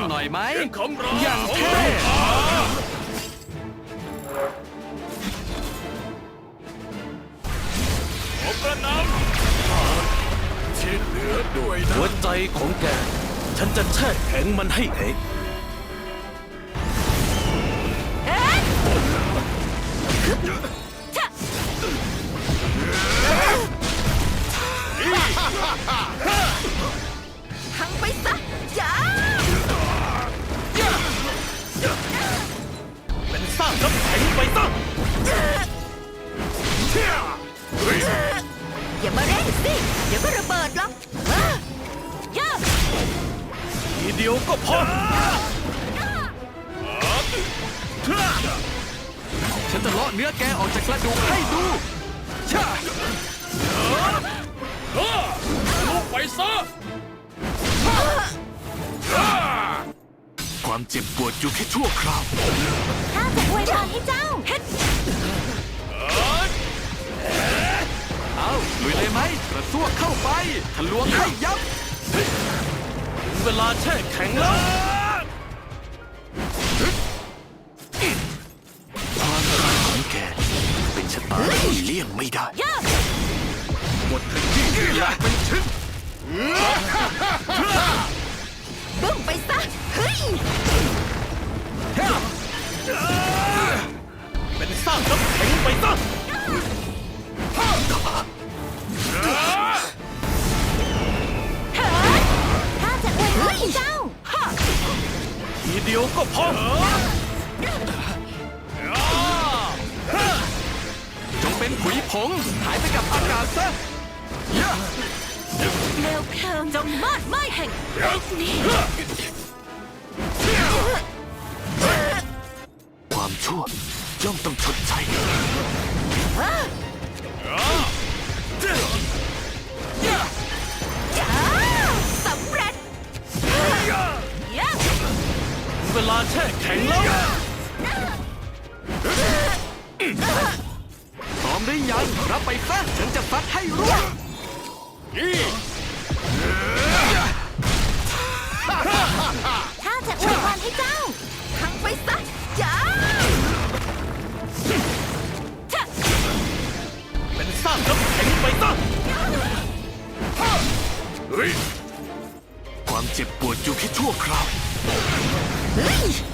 งหน่อยไหมเสียงคำรามอย่างเท่ขอประนำที่เหลือด้วยนะหัวใจของแก ฉันจะแช่แข็งมันให้เอง สิ เดี๋ยวก็ระเบิดหรอกเอ้อย่าทีเดียวก็พอฉันจะเลาะเนื้อแกออกจากกระดูกให้ดูชาลูกไปซะความเจ็บปวดอยู่แค่ชั่วคราวข้าจะอวยพรให้เจ้า ลุยเลยไหมกระซวกเข้าไปทะลวงให้ยับถึงเวลาแช่แข็งแล้วความรักของแกเป็นชะตาที่เลี่ยงไม่ได้ย่าหมดทั้งที่อยากเป็นชิ้นบึ้มไปซะเฮ้ย เจ้าฮะทีเดียวก็พอจงเป็นขุยผงหายไปกับอากาศซะยะเร็วเพลิงจงมอดไหม้แห่งนี้ ความชั่วย่อมต้องชดใช้ ข็งแล้วพร้อมหรือยังรับไปซะฉันจะฟัดให้ร่วงข้าจะอวยพรให้เจ้าพังไปซะจ้าชะเป็นสร้างน้ำแข็งไปซะเฮ้ยความเจ็บปวดอยู่แค่ชั่วคราวเฮ้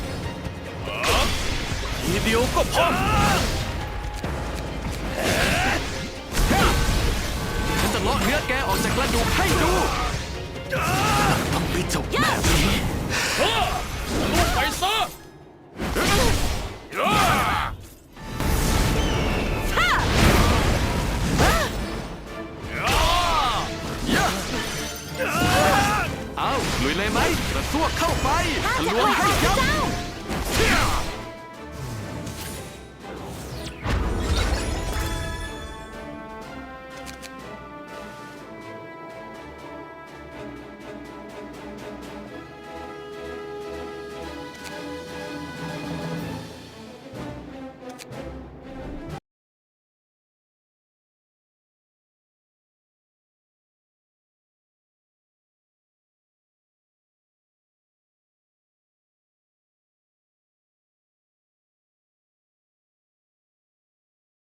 ทีเดียวก็พอฉันจะเลาะเนื้อแกออกจากกระดูกให้ดูต้องไปจบแบบนี้ลูกไปซะฮ่าเอาลุยเลยไหมกระซวกเข้าไปข้าทะจะลอวงวยพรให้ให้ยับเจ้า